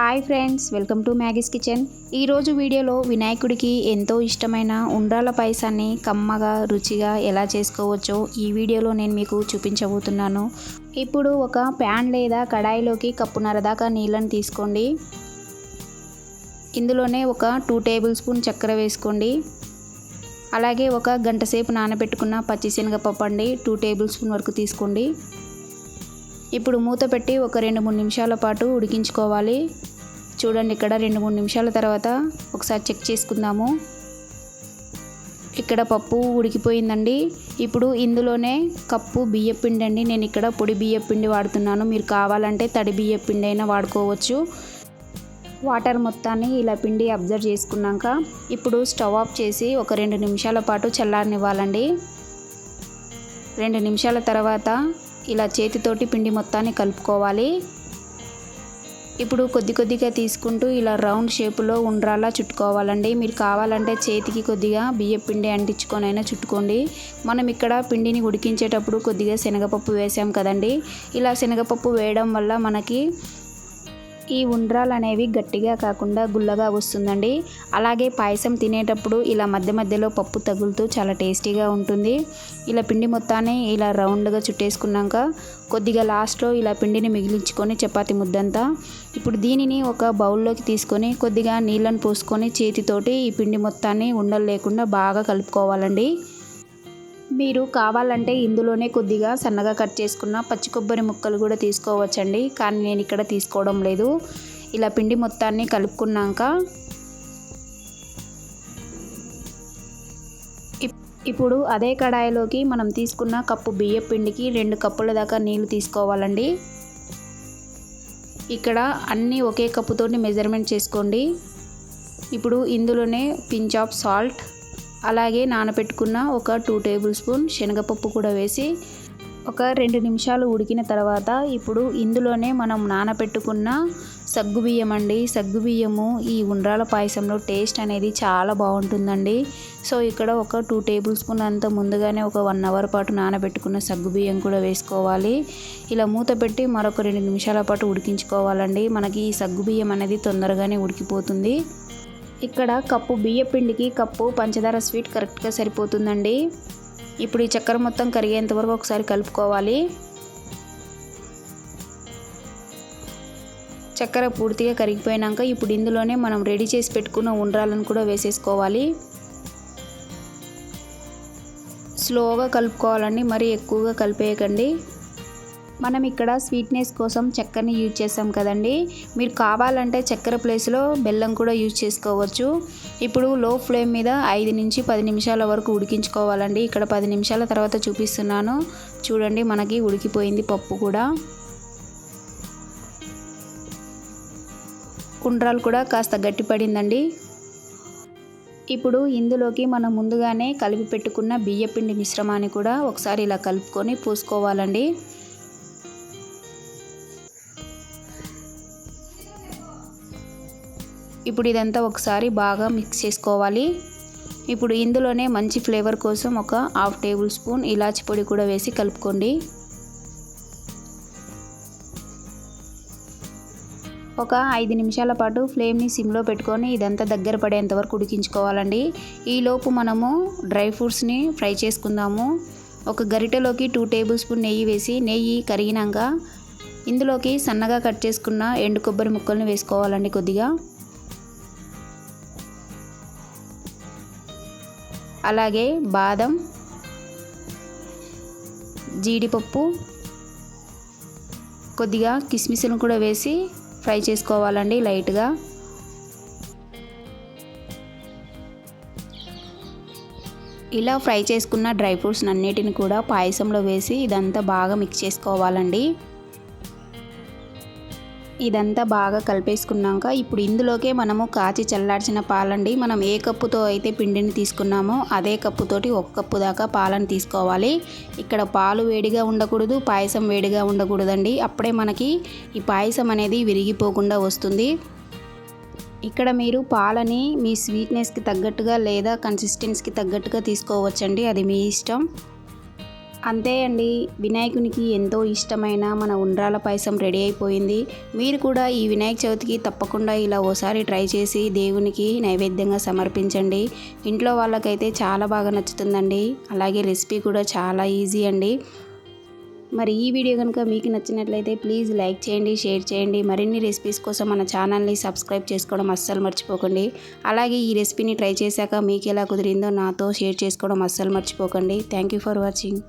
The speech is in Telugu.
Hi friends welcome to Maggie's kitchen ఈరోజు వీడియోలో వినాయకుడికి ఎంతో ఇష్టమైన ఉండ్రాల పాయసాన్ని కమ్మగా రుచిగా ఎలా చేసుకోవచ్చో ఈ వీడియోలో నేను మీకు చూపించబోతున్నాను. ఇప్పుడు ఒక ప్యాన్ లేదా కడాయిలోకి కప్పున్నర దాకా నీళ్ళని తీసుకోండి. ఇందులోనే ఒక టూ టేబుల్ స్పూన్ చక్కెర వేసుకోండి. అలాగే ఒక గంట సేపు నానబెట్టుకున్న పచ్చిశనగపప్పు అండి టూ టేబుల్ స్పూన్ వరకు తీసుకోండి. ఇప్పుడు మూత పెట్టి ఒక రెండు మూడు నిమిషాల పాటు ఉడికించుకోవాలి. చూడండి ఇక్కడ రెండు మూడు నిమిషాల తర్వాత ఒకసారి చెక్ చేసుకుందాము. ఇక్కడ పప్పు ఉడికిపోయిందండి. ఇప్పుడు ఇందులోనే కప్పు బియ్య పిండి అండి. నేను ఇక్కడ పొడి బియ్య పిండి వాడుతున్నాను. మీరు కావాలంటే తడి బియ్య పిండి అయినా వాడుకోవచ్చు. వాటర్ మొత్తాన్ని ఇలా పిండి అబ్జర్వ్ చేసుకున్నాక ఇప్పుడు స్టవ్ ఆఫ్ చేసి ఒక రెండు నిమిషాల పాటు చల్లారనివ్వాలండి. రెండు నిమిషాల తర్వాత ఇలా చేతితోటి పిండి మొత్తాన్ని కలుపుకోవాలి. ఇప్పుడు కొద్ది కొద్దిగా తీసుకుంటూ ఇలా రౌండ్ షేపులో ఉండ్రాలా చుట్టుకోవాలండి. మీరు కావాలంటే చేతికి కొద్దిగా బియ్య పిండి అంటించుకొని అయినా చుట్టుకోండి. మనం ఇక్కడ పిండిని ఉడికించేటప్పుడు కొద్దిగా శనగపప్పు వేసాం కదండి. ఇలా శనగపప్పు వేయడం వల్ల మనకి ఈ ఉండ్రాలు అనేవి గట్టిగా కాకుండా గుల్లగా వస్తుందండి. అలాగే పాయసం తినేటప్పుడు ఇలా మధ్య మధ్యలో పప్పు తగులుతూ చాలా టేస్టీగా ఉంటుంది. ఇలా పిండి మొత్తాన్ని ఇలా రౌండ్గా చుట్టేసుకున్నాక కొద్దిగా లాస్ట్లో ఇలా పిండిని మిగిలించుకొని చపాతి ముద్దంతా ఇప్పుడు దీనిని ఒక బౌల్లోకి తీసుకొని కొద్దిగా నీళ్ళను పోసుకొని చేతితోటి ఈ పిండి మొత్తాన్ని ఉండలు లేకుండా బాగా కలుపుకోవాలండి. మీరు కావాలంటే ఇందులోనే కొద్దిగా సన్నగా కట్ చేసుకున్న పచ్చి కొబ్బరి ముక్కలు కూడా తీసుకోవచ్చండి. కానీ నేను ఇక్కడ తీసుకోవడం లేదు. ఇలా పిండి మొత్తాన్ని కలుపుకున్నాక ఇప్పుడు అదే కడాయిలోకి మనం తీసుకున్న కప్పు బియ్య పిండికి రెండు కప్పుల దాకా నీళ్ళు తీసుకోవాలండి. ఇక్కడ అన్నీ ఒకే కప్పుతోటి మెజర్మెంట్ చేసుకోండి. ఇప్పుడు ఇందులోనే పించ్ ఆఫ్ సాల్ట్ అలాగే నానబెట్టుకున్న ఒక టూ టేబుల్ స్పూన్ శనగపప్పు కూడా వేసి ఒక రెండు నిమిషాలు ఉడికిన తర్వాత ఇప్పుడు ఇందులోనే మనం నానబెట్టుకున్న సగ్గుబియ్యం అండి. సగ్గుబియ్యము ఈ ఉండ్రాల పాయసంలో టేస్ట్ అనేది చాలా బాగుంటుందండి. సో ఇక్కడ ఒక టూ టేబుల్ స్పూన్ అంత ముందుగానే ఒక వన్ అవర్ పాటు నానబెట్టుకున్న సగ్గుబియ్యం కూడా వేసుకోవాలి. ఇలా మూత పెట్టి మరొక రెండు నిమిషాల పాటు ఉడికించుకోవాలండి. మనకి ఈ సగ్గుబియ్యం అనేది తొందరగానే ఉడికిపోతుంది. ఇక్కడ కప్పు బియ్య పిండికి కప్పు పంచదార స్వీట్ కరెక్ట్గా సరిపోతుందండి. ఇప్పుడు ఈ చక్కెర మొత్తం కరిగేంత వరకు ఒకసారి కలుపుకోవాలి. చక్కెర పూర్తిగా కరిగిపోయినాక ఇప్పుడు ఇందులోనే మనం రెడీ చేసి పెట్టుకున్న ఉండ్రాలను కూడా వేసేసుకోవాలి. స్లోగా కలుపుకోవాలండి మరీ ఎక్కువగా కలిపేయకండి. మనం ఇక్కడ స్వీట్నెస్ కోసం చక్కెరని యూజ్ చేసాం కదండి. మీరు కావాలంటే చక్కెర ప్లేస్లో బెల్లం కూడా యూజ్ చేసుకోవచ్చు. ఇప్పుడు లో ఫ్లేమ్ మీద ఐదు నుంచి పది నిమిషాల వరకు ఉడికించుకోవాలండి. ఇక్కడ పది నిమిషాల తర్వాత చూపిస్తున్నాను. చూడండి మనకి ఉడికిపోయింది పప్పు కూడా. కుండ్రాలు కూడా కాస్త గట్టిపడిందండి. ఇప్పుడు ఇందులోకి మనం ముందుగానే కలిపి పెట్టుకున్న బియ్యపిండి మిశ్రమాన్ని కూడా ఒకసారి ఇలా కలుపుకొని పూసుకోవాలండి. ఇప్పుడు ఇదంతా ఒకసారి బాగా మిక్స్ చేసుకోవాలి. ఇప్పుడు ఇందులోనే మంచి ఫ్లేవర్ కోసం ఒక హాఫ్ టేబుల్ స్పూన్ ఇలాచి పొడి కూడా వేసి కలుపుకోండి. ఒక ఐదు నిమిషాల పాటు ఫ్లేమ్ని సిమ్లో పెట్టుకొని ఇదంతా దగ్గర పడేంత వరకు ఉడికించుకోవాలండి. ఈలోపు మనము డ్రై ఫ్రూట్స్ని ఫ్రై చేసుకుందాము. ఒక గరిటెలోకి టూ టేబుల్ స్పూన్ నెయ్యి వేసి నెయ్యి కరిగినాక ఇందులోకి సన్నగా కట్ చేసుకున్న ఎండు కొబ్బరి ముక్కల్ని వేసుకోవాలండి కొద్దిగా. అలాగే బాదం జీడిపప్పు కొద్దిగా కిస్మిస్ను కూడా వేసి ఫ్రై చేసుకోవాలండి లైట్గా. ఇలా ఫ్రై చేసుకున్న డ్రై ఫ్రూట్స్ అన్నిటిని కూడా పాయసంలో వేసి ఇదంతా బాగా మిక్స్ చేసుకోవాలండి. ఇదంతా బాగా కలిపేసుకున్నాక ఇప్పుడు ఇందులోకే మనము కాచి చల్లార్చిన పాలండి. మనం ఏ కప్పుతో అయితే పిండిని తీసుకున్నామో అదే కప్పుతోటి ఒక కప్పు దాకా పాలను తీసుకోవాలి. ఇక్కడ పాలు వేడిగా ఉండకూడదు పాయసం వేడిగా ఉండకూడదండి. అప్పుడే మనకి ఈ పాయసం అనేది విరిగిపోకుండా వస్తుంది. ఇక్కడ మీరు పాలని మీ స్వీట్నెస్కి తగ్గట్టుగా లేదా కన్సిస్టెన్సీకి తగ్గట్టుగా తీసుకోవచ్చండి. అది మీ ఇష్టం. అంతే అండి. వినాయకునికి ఎంతో ఇష్టమైన మన ఉండ్రాల పాయసం రెడీ అయిపోయింది. మీరు కూడా ఈ వినాయక చవితికి తప్పకుండా ఇలా ఓసారి ట్రై చేసి దేవునికి నైవేద్యంగా సమర్పించండి. ఇంట్లో వాళ్ళకైతే చాలా బాగా నచ్చుతుందండి. అలాగే రెసిపీ కూడా చాలా ఈజీ అండి. మరి ఈ వీడియో కనుక మీకు నచ్చినట్లయితే ప్లీజ్ లైక్ చేయండి షేర్ చేయండి. మరిన్ని రెసిపీస్ కోసం మన ఛానల్ని సబ్స్క్రైబ్ చేసుకోవడం అస్సలు మర్చిపోకండి. అలాగే ఈ రెసిపీని ట్రై చేశాక మీకు ఎలా కుదిరిందో నాతో షేర్ చేసుకోవడం అస్సలు మర్చిపోకండి. Thank you for watching